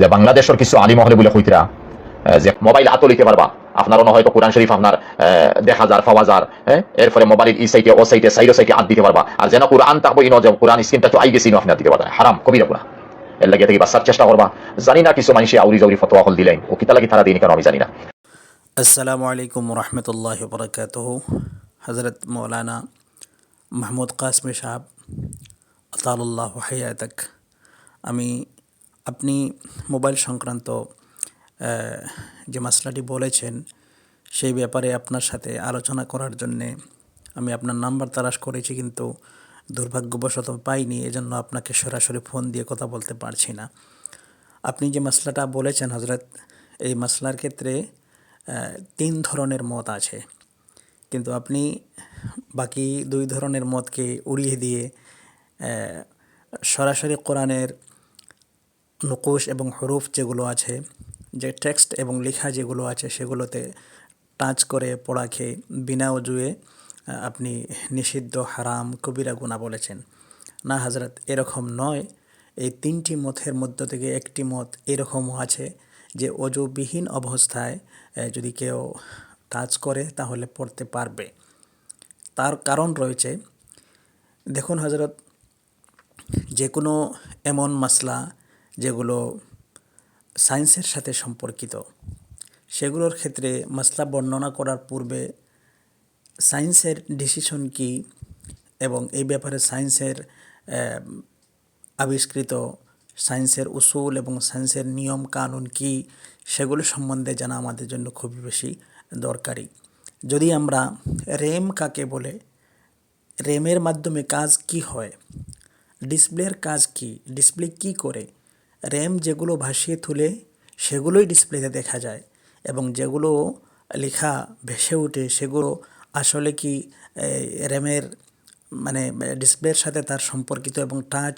যে বাংলাদেশের কিছু আলিম হলে বলে কইতরা যে মোবাইল হাতও লইতে পারবা। আপনার অন্য হয়তো কোরআন শরীফ আপনার দেখা যার পাওয়া যার হ্যাঁ এরপরে মোবাইলের ই সাইটে, ও সাইটে, সাইডো সাইটে হাত দিতে পারবা। আর যেন কোরআন থাকব ইনো যে কোরআন স্ক্রিনটা তো আই গেছি ইনো আপনি হাত দিতে পারবেন হারাম, কবিরা গুণা এর লাগে থেকে বাঁচার চেষ্টা করবা। জানি না কিছু মানুষে আউরি জাউরি ফতোয়া হল দিলেন। ও কিতা লাগি তারা দিন কেন আমি জানি না। আসসালামু আলাইকুম রহমতুল্লাহ বরকাতহ হজরত মৌলানা মাহমুদ কাসমি সাহেব আতাল্লাহ হায়াতক। আমি আপনি মোবাইল সংক্রান্ত যে মশলাটি বলেছেন, সেই ব্যাপারে আপনার সাথে আলোচনা করার জন্যে আমি আপনার নাম্বার তালাশ করেছি, কিন্তু দুর্ভাগ্যবশত পাইনি। এজন্য আপনাকে সরাসরি ফোন দিয়ে কথা বলতে পারছি না। আপনি যে মশলাটা বলেছেন হজরত এই মশলার ক্ষেত্রে তিন ধরনের মত আছে। কিন্তু আপনি বাকি দুই ধরনের মতকে উড়িয়ে দিয়ে সরাসরি কোরআনের নকুশ এবং হরুফ যেগুলো আছে, যে টেক্সট এবং লেখা যেগুলো আছে সেগুলোতে টাচ করে পড়াকে বিনা অজুয়ে আপনি নিষিদ্ধ, হারাম, কবিরা গুণা বলেছেন। না হাজরত, এরকম নয়। এই তিনটি মতের মধ্য থেকে একটি মত এরকমও আছে যে অজুবিহীন অবস্থায় যদি কেউ টাচ করে তাহলে পড়তে পারবে। তার কারণ রয়েছে, দেখুন হজরত, যে কোনো এমন মাসলা যেগুলো সায়েন্সের সাথে সম্পর্কিত। সেগুলোর ক্ষেত্রে মাসলা বর্ণনা করার পূর্বে সায়েন্সের ডিসিশন কি এবং এই ব্যাপারে সায়েন্সের আবিষ্কৃত সায়েন্সের উসুল এবং সায়েন্সের নিয়ম কানুন কি সেগুলো সম্বন্ধে জানা আমাদের জন্য খুবই বেশি দরকারি। যদি আমরা রেম কাকে বলে রেমের মাধ্যমে কাজ কি হয় ডিসপ্লের কাজ কি ডিসপ্লে কি করে র্যাম যেগুলো ভাসিয়ে তুলে সেগুলোই ডিসপ্লেতে দেখা যায় এবং যেগুলো লেখা ভেসে ওঠে সেগুলো আসলে কি র্যামের মানে ডিসপ্লের সাথে তার সম্পর্কিত এবং টাচ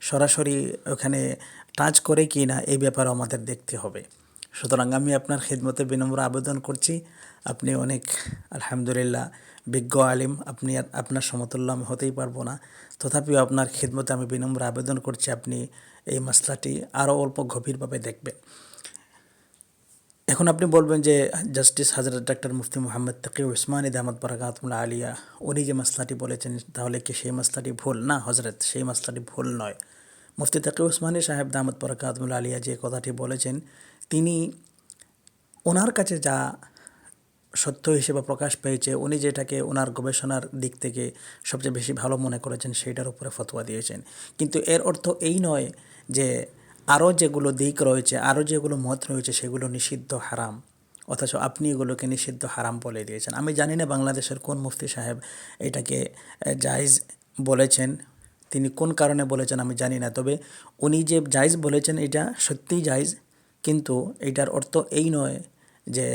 সরাসরি ওখানে টাচ করে কি না, এই ব্যাপারে আমাদের দেখতে হবে। সুতরাং আমি আপনার খেদমতে বিনম্র আবেদন করছি। আপনি অনেক, আলহামদুলিল্লাহ, বিজ্ঞ আলিম। আপনি আপনার সমতুল্য আমি হতেই পারব না। তথাপিও আপনার খেদমতে আমি বিনম্র আবেদন করছি। আপনি এই মশলাটি আরও অল্প গভীরভাবে দেখবেন এখন আপনি বলবেন যে জাস্টিস হাজরত ডাক্তার মুফতি মোহাম্মদ তকি উসমান আহমদ বরাকাতমুল্লা আলিয়া, উনি যে মশলাটি বলেছেন, তাহলে কি সেই মশলাটি ভুল? না হজরত, সেই মশলাটি ভুল নয়। মুফতি তকি উসমানী সাহেব দামদ বরাকাতমুল্লা আলিয়া যে কথাটি বলেছেন, তিনি ওনার কাছে যা সত্য হিসেবে প্রকাশ পেয়েছে, উনি যেটাকে ওনার গবেষণার দিক থেকে সবচেয়ে বেশি ভালো মনে করেছেন, সেইটার উপরে ফতোয়া দিয়েছেন। কিন্তু এর অর্থ এই নয় যে আরও যেগুলো দিক রয়েছে, আরও যেগুলো মত রয়েছে, সেগুলো নিষিদ্ধ হারাম। অথচ আপনি এগুলোকে নিষিদ্ধ হারাম বলে দিয়েছেন। আমি জানি না বাংলাদেশের কোন মুফতি সাহেব এটাকে জায়েজ বলেছেন, তিনি কোন কারণে বলেছেন আমি জানি না। তবে উনি যে জায়েজ বলেছেন, এটা সত্যিই জায়েজ। কিন্তু এটার অর্থ এই নয় যে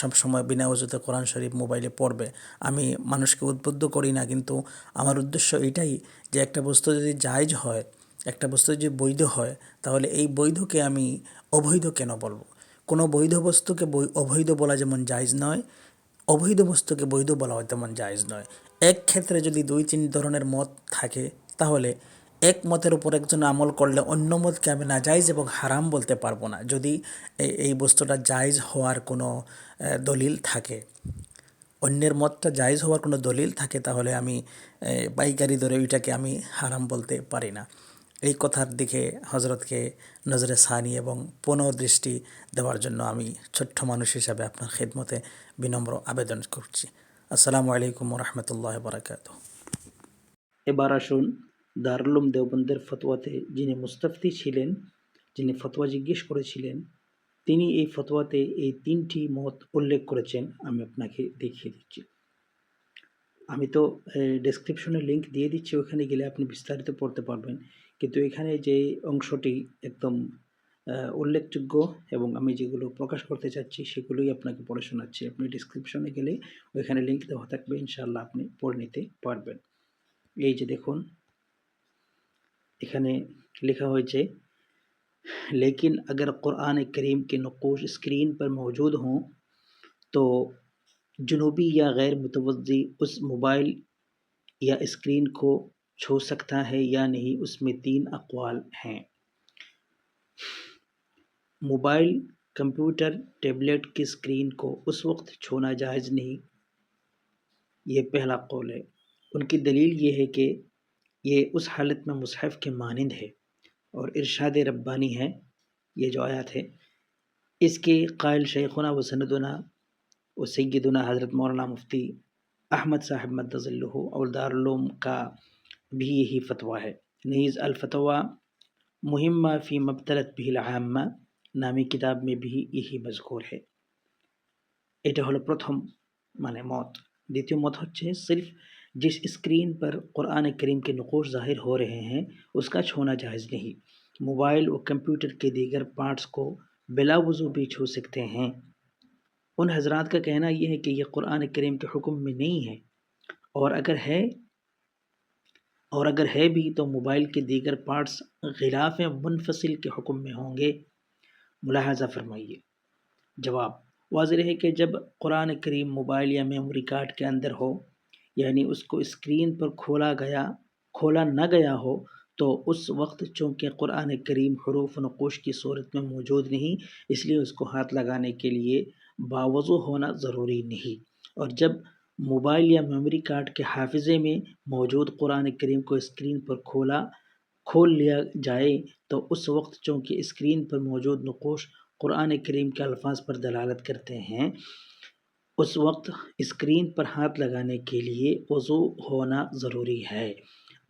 সব সময় বিনা অজুতে কোরআন শরীফ মোবাইলে পড়বে। আমি মানুষকে উদ্বুদ্ধ করি না, কিন্তু আমার উদ্দেশ্য এটাই যে একটা বস্তু যদি জায়জ হয় একটা বস্তু যদি বৈধ হয়, তাহলে এই বৈধকে আমি অবৈধ কেন বলব? কোনো বৈধ বস্তুকে অবৈধ বলা যেমন জায়জ নয়, অবৈধ বস্তুকে বৈধ বলা তেমন জায়জ নয়। এক ক্ষেত্রে যদি দুই তিন ধরনের মত থাকে, তাহলে এক মতের উপর একজন আমল করলে অন্য মতকে আমি নাজাইজ এবং হারাম বলতে পারব না, যদি এই বস্তুটা জায়জ হওয়ার কোনো দলিল থাকে। অন্যের মতটা জায়জ হওয়ার কোনো দলিল থাকে, তাহলে আমি পাইকারি ধরে ওইটাকে আমি হারাম বলতে পারি না। এই কথার দিকে হজরতকে নজরে সানি এবং পুনঃদৃষ্টি দেওয়ার জন্য আমি ছোট্ট মানুষ হিসাবে আপনার খেদমতে বিনম্র আবেদন করছি। আসসালামু আলাইকুম রহমতুল্লাহ বরাকাত এবার আসুন দারুলুম দেওবন্দের ফতোয়াতে যিনি মুস্তাফতি ছিলেন, যিনি ফতোয়া জিজ্ঞেস করেছিলেন, তিনি এই ফতোয়াতে এই তিনটি মত উল্লেখ করেছেন, আমি আপনাকে দেখিয়ে দিচ্ছি। আমি তো ডেসক্রিপশনে লিঙ্ক দিয়ে দিচ্ছি, ওখানে গেলে আপনি বিস্তারিত পড়তে পারবেন। কিন্তু এখানে যে অংশটি একদম আহ, উল্লেখযোগ্য এবং আমি যেগুলো প্রকাশ করতে চাচ্ছি সেগুলোই আপনাকে পড়ে শোনাচ্ছি আপনি ডিসক্রিপশনে গেলে ওইখানে লিংক দেওয়া থাকবে ইনশাআল্লাহ আপনি পড়ে নিতে পারবেন এই যে দেখুন এখানে লেখা হয়েছে लेकिन अगर क़ुरान करीम के नक़ूश स्क्रीन पर मौजूद हों तो जुनूबी या गैर मुतवज़ी उस मोबाइल या स्क्रीन को چھو سکتا ہے یا نہیں، اس میں تین اقوال ہیں۔ موبائل، کمپیوٹر، ٹیبلیٹ کی اسکرین کو اس وقت چھونا جائز نہیں، یہ پہلا قول ہے۔ ان کی دلیل یہ ہے کہ یہ اس حالت میں مصحف کے مانند ہے اور ارشاد ربانی ہے۔ یہ جو آیات ہے اس کے قائل شیخنا و سندنا و سیدنا حضرت مولانا مفتی احمد صاحب مدض اللہ اور دارالعلوم کا بھی یہی فتویٰ ہے۔ نیز الفتویٰ مہمہ فی مبتلت بھی العامہ نامی کتاب میں بھی یہی مذکور ہے۔ এটা پرتھم مانے موت۔ মত موت ہو হচ্ছে صرف جس اسکرین پر قرآن کریم کے نقوش ظاہر ہو رہے ہیں، اس کا چھونا جائز نہیں۔ موبائل و کمپیوٹر کے دیگر پارٹس کو بلا وضو بھی چھو سکتے ہیں۔ ان حضرات کا کہنا یہ ہے کہ یہ قرآن کریم کے حکم میں نہیں ہے۔ اور اگر ہے اور اگر ہے بھی تو موبائل کے دیگر پارٹس غلاف منفصل کے حکم میں ہوں گے۔ ملاحظہ فرمائیے۔ جواب واضح ہے کہ جب قرآن کریم موبائل یا میموری کارڈ کے اندر ہو یعنی اس کو اسکرین پر کھولا گیا، کھولا نہ گیا ہو، تو اس وقت چونکہ قرآن کریم حروف و نقوش کی صورت میں موجود نہیں، اس لیے اس کو ہاتھ لگانے کے لیے باوضو ہونا ضروری نہیں۔ اور جب موبائل یا میموری کارڈ کے حافظے میں موجود قرآن کریم کو اسکرین پر کھولا، کھول لیا جائے تو اس وقت چونکہ اسکرین پر موجود نقوش قرآن کریم کے الفاظ پر دلالت کرتے ہیں، اس وقت اسکرین پر ہاتھ لگانے کے لیے وضو ہونا ضروری ہے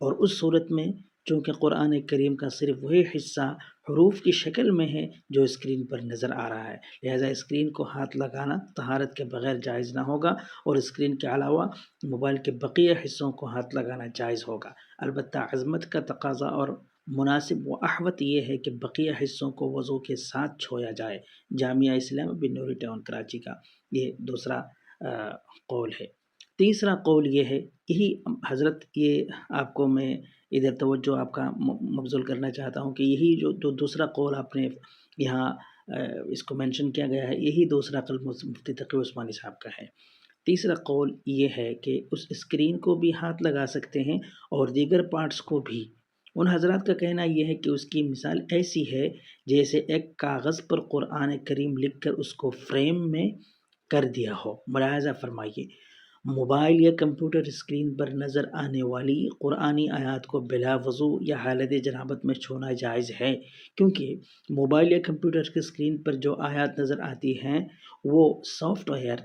اور اس صورت میں چونکہ قرآن کریم کا صرف وہی حصہ حروف کی شکل میں ہے جو اسکرین پر نظر آ رہا ہے۔ لہذا اسکرین کو ہاتھ لگانا طہارت کے بغیر جائز نہ ہوگا اور اسکرین کے علاوہ موبائل کے بقیہ حصوں کو ہاتھ لگانا جائز ہوگا۔ البتہ عظمت کا تقاضا اور مناسب و احوت یہ ہے کہ بقیہ حصوں کو وضو کے ساتھ چھویا جائے۔ جامعہ اسلام بنوری ٹاؤن، کراچی کا یہ دوسرا قول ہے۔ تیسرا قول یہ ہے، یہی حضرت، یہ آپ کو میں ادھر توجہ آپ کا مبزول کرنا چاہتا ہوں کہ یہی جو دوسرا قول آپ نے یہاں اس کو مینشن کیا گیا ہے، یہی دوسرا قول مفتی تقی عثمانی صاحب کا ہے۔ تیسرا قول یہ ہے کہ اس اسکرین کو بھی ہاتھ لگا سکتے ہیں اور دیگر پارٹس کو بھی۔ ان حضرات کا کہنا یہ ہے کہ اس کی مثال ایسی ہے جیسے ایک کاغذ پر قرآن کریم لکھ کر اس کو فریم میں کر دیا ہو۔ ملاحظہ فرمائیے۔ موبائل یا کمپیوٹر اسکرین پر نظر آنے والی قرآنی آیات کو بلا وضو یا حالت جنابت میں چھونا جائز ہے، کیونکہ موبائل یا کمپیوٹر کی اسکرین پر جو آیات نظر آتی ہیں، وہ سافٹ ویئر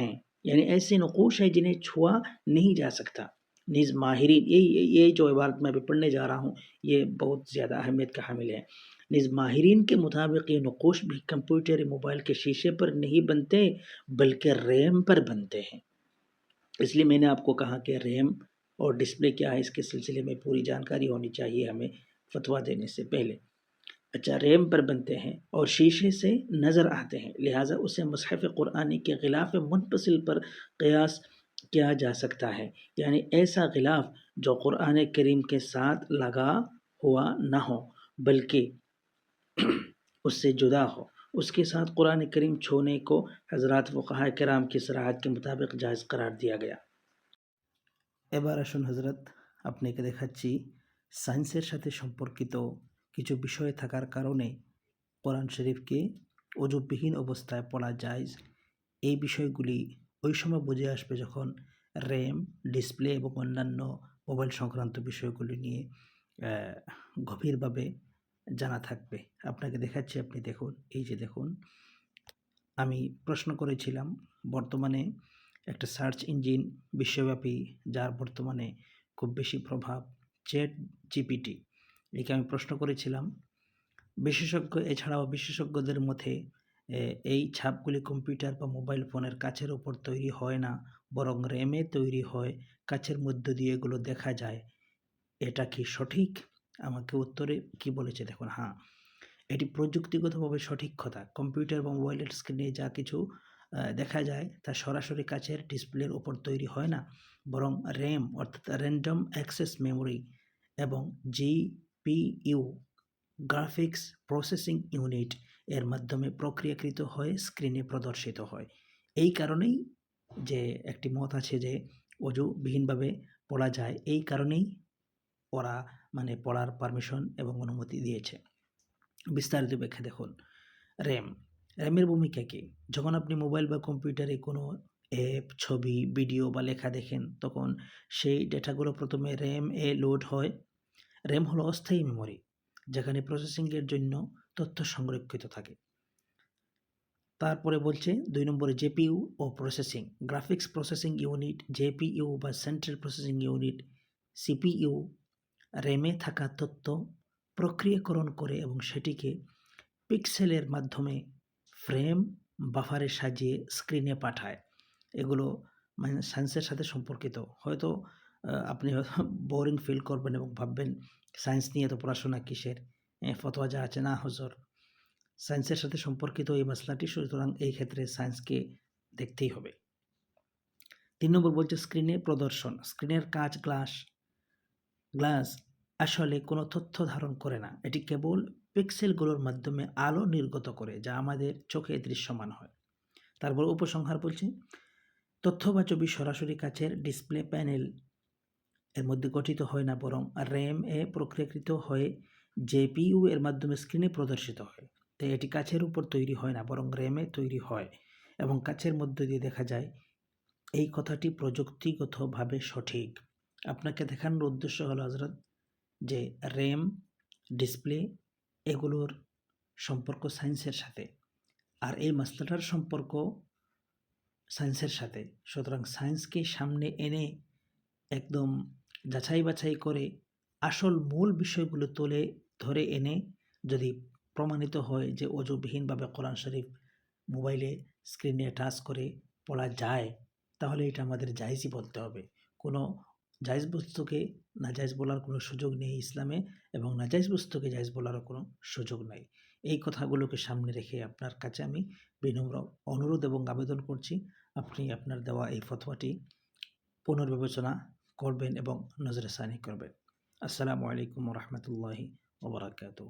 ہیں۔ یعنی ایسے نقوش ہیں جنہیں چھوا نہیں جا سکتا۔ نیز ماہرین، یہ یہ جو عبارت میں ابھی پڑھنے جا رہا ہوں، یہ بہت زیادہ اہمیت کا حامل ہے۔ نیز ماہرین کے مطابق یہ نقوش بھی کمپیوٹر موبائل کے شیشے پر نہیں بنتے، بلکہ ریم پر بنتے ہیں۔ اس لیے میں نے آپ کو کہا کہ ریم اور ڈسپلے کیا ہے، اس کے سلسلے میں پوری جانکاری ہونی چاہیے ہمیں فتوہ دینے سے پہلے۔ اچھا ریم پر بنتے ہیں اور شیشے سے نظر آتے ہیں، لہٰذا اسے مصحف قرآنی کے غلاف منپسل پر قیاس کیا جا سکتا ہے۔ یعنی ایسا غلاف جو قرآن کریم کے ساتھ لگا ہوا نہ ہو، بلکہ اس سے جدا ہو۔ उसके साथ कुरान करीम छूने को हजरत फ़ुक़हा कराम की सराहत के मुताबिक जायज़ करार दिया गया এবার আসুন হজরত আপনাকে দেখাচ্ছি সায়েন্সের সাথে সম্পর্কিত কিছু বিষয় থাকার কারণে কোরআন শরীফকে অজুবিহীন অবস্থায় পড়া যায় এই বিষয়গুলি ওই সময় বুঝে আসবে যখন র্যাম ডিসপ্লে এবং অন্যান্য মোবাইল সংক্রান্ত বিষয়গুলি নিয়ে গভীরভাবে জানা থাকবে। আপনাকে দেখাচ্ছি, আপনি দেখুন, এই যে দেখুন। আমি প্রশ্ন করেছিলাম, বর্তমানে একটা সার্চ ইঞ্জিন বিশ্বব্যাপী, যার বর্তমানে খুব বেশি প্রভাব চ্যাট জিপিটি। একে আমি প্রশ্ন করেছিলাম, বিশেষজ্ঞ, এছাড়াও বিশেষজ্ঞদের মধ্যে এই ছাপগুলি কম্পিউটার বা মোবাইল ফোনের কাছের ওপর তৈরি হয় না, বরং র্যামে তৈরি হয়, কাছের মধ্য দিয়ে এগুলো দেখা যায়। এটা কি সঠিক? আমাকে উত্তরে কি বলেছে? দেখুন হ্যাঁ এটি প্রযুক্তিগতভাবে সঠিক কথা। কম্পিউটার বা মোবাইলের স্ক্রিনে যা কিছু দেখা যায় তা সরাসরি কাছের ডিসপ্লের ওপর তৈরি হয় না। বরং র্যাম, অর্থাৎ র্যান্ডম অ্যাক্সেস মেমোরি এবং জিপিইউ, গ্রাফিক্স প্রসেসিং ইউনিট এর মাধ্যমে প্রক্রিয়াকৃত হয়ে স্ক্রিনে প্রদর্শিত হয়। এই কারণেই যে একটি মত আছে যে অজুবিহীনভাবে পড়া যায়, এই কারণেই ওরা মানে পড়ার পারমিশন এবং অনুমতি দিয়েছে। বিস্তারিত ব্যাখ্যা দেখুন। র্যাম র্যামের ভূমিকা কী? যখন আপনি মোবাইল বা কম্পিউটারে কোনো অ্যাপ ছবি ভিডিও বা লেখা দেখেন, তখন সেই ডেটাগুলো প্রথমে র্যাম এ লোড হয়। র্যাম হলো অস্থায়ী মেমোরি যেখানে প্রসেসিংয়ের জন্য তথ্য সংরক্ষিত থাকে। তারপরে বলছে, দুই নম্বরে জেপিইউ ও processing graphics processing unit GPU বা সেন্ট্রাল প্রসেসিং ইউনিট সিপিইউ র্যামে থাকা তথ্য প্রক্রিয়াকরণ করে এবং সেটিকে পিক্সেলের মাধ্যমে ফ্রেম বাফারে সাজিয়ে স্ক্রিনে পাঠায়। এগুলো মানে সায়েন্সের সাথে সম্পর্কিত। হয়তো আপনি বোরিং ফিল করবেন এবং ভাববেন সায়েন্স নিয়ে তো পড়াশোনা কিসের? ফতোয়া যা আছে, না হজর। সায়েন্সের সাথে সম্পর্কিত এই মশলাটি, সুতরাং এই ক্ষেত্রে সায়েন্সকে দেখতেই হবে। তিন নম্বর বলছে স্ক্রিনে প্রদর্শন। স্ক্রিনের কাজ গ্লাস গ্লাস আসলে কোনো তথ্য ধারণ করে না। এটি কেবল পিক্সেলগুলোর মাধ্যমে আলো নির্গত করে, যা আমাদের চোখে দৃশ্যমান হয়। তারপর উপসংহার বলছে তথ্য বা ছবি সরাসরি কাছের ডিসপ্লে প্যানেল এর মধ্যে গঠিত হয় না, বরং র্যাম এ প্রক্রিয়াকৃত হয়ে জেপিইউ এর মাধ্যমে স্ক্রিনে প্রদর্শিত হয়। তাই এটি কাছের উপর তৈরি হয় না, বরং র্যামে তৈরি হয় এবং কাছের মধ্য দিয়ে দেখা যায়, এই কথাটি প্রযুক্তিগতভাবে সঠিক। আপনাকে দেখানোর উদ্দেশ্য হলো হজরত যে র্যাম ডিসপ্লে এগুলোর সম্পর্ক সায়েন্সের সাথে। আর এই মশলাটার সম্পর্ক সায়েন্সের সাথে। সুতরাং সায়েন্সকে সামনে এনে একদম যাচাই বাছাই করে আসল মূল বিষয়গুলো তুলে ধরে এনে যদি প্রমাণিত হয় যে অজুবিহীনভাবে কোরআন শরীফ মোবাইলে স্ক্রিনে টাচ করে পড়া যায়, তাহলে এটা আমাদের জায়জই বলতে হবে। কোনো জায়জ বস্তুকে নাজাইজ বলার কোনো সুযোগ নেই ইসলামে এবং নাজাইজ বস্তুকে জায়জ বলারও কোনো সুযোগ নাই। এই কথাগুলোকে সামনে রেখে আপনার কাছে আমি বিনম্র অনুরোধ এবং আবেদন করছি, আপনি আপনার দেওয়া এই ফতোয়াটি পুনর্বিবেচনা করবেন এবং নজরে সানি করবেন। আসসালামু আলাইকুম রহমতুল্লাহি ওবরাকাতুহ